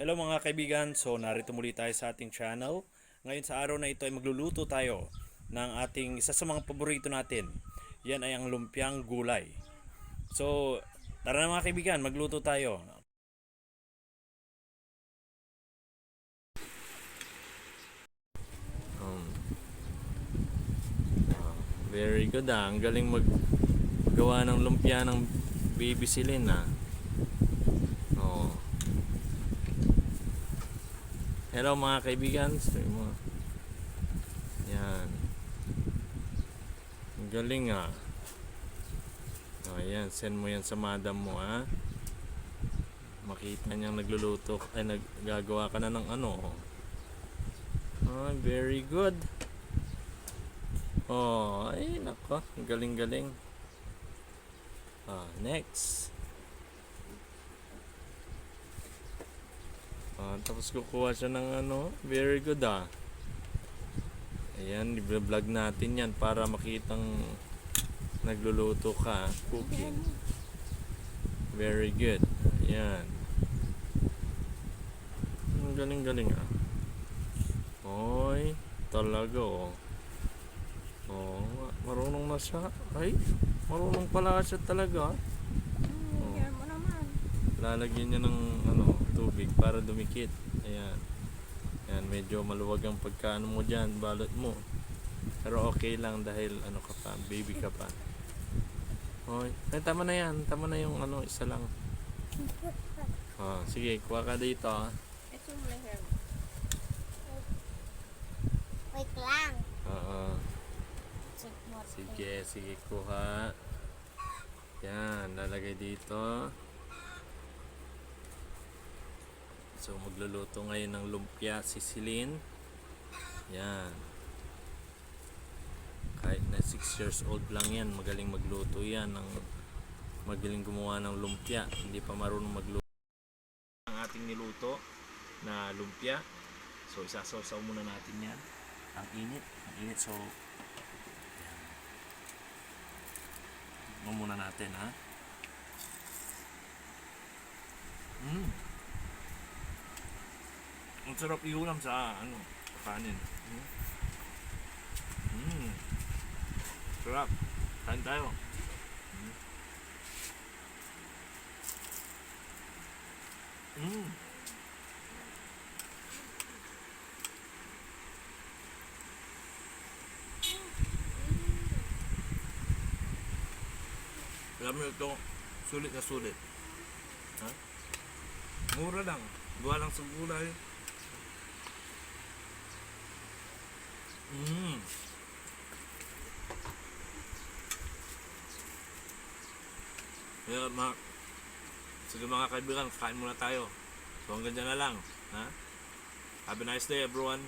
Hello mga kaibigan, so narito muli tayo sa ating channel. Ngayon sa araw na ito ay magluluto tayo ng ating isa sa mga paborito natin. Yan ay ang lumpiang gulay. So, tara na mga kaibigan, magluto tayo. Um, very good ah. Ang galing maggawa ng lumpia ng baby silin ah. Oo. Hello mga kaibigan. Sabi mo. Yan. Ang galing ah. O yan, send mo yan sa madam mo ah. Makita niyang nagluluto, ay naggagawa ka na ng ano. Ah, very good. Oh, ay nako, galing-galing. Ah, next. Ah, tapos kukuha siya ng ano, very good ah. Ayan, i-vlog natin yan para makitang nagluluto ka, cooking. Very good. Ayan. Ang galing-galing ah. Oy, talaga oh. Oh, marunong na siya. Ay, marunong pala siya talaga. Hmm, yan mo naman. Lalagyan niya ng ano, tubig para dumikit. Ayan. Ayan, medyo maluwag ang pagkaano mo dyan, balot mo. Pero okay lang dahil ano ka pa, baby ka pa. Hoy, ay tama na yan. Tama na yung ano, isa lang. Oh, sige, kuha ka dito. ah. Hair. Wait lang. Oo. Sige, sige, kuha. Yan, lalagay dito. So, magluluto ngayon ng lumpia si Celine. Yan. Kahit na 6 years old lang yan, magaling magluto yan. Ng, magaling gumawa ng lumpia. Hindi pa marunong magluto. Ang ating niluto na lumpia. So, isasaw-saw muna natin yan. Ang init. Ang init. So, mo muna natin ha. Mm. Ang sarap iulam sa ano, kanin. Mm. Mm. Sarap. Kain tayo. Mm. Mm. Alam mo ito, sulit na sulit. Ha? Mura lang. Gawa lang sa gulay. Mm. Kaya mga, sige mga kaibigan, kain muna tayo. So hanggang dyan na lang. Ha? Have a nice day everyone.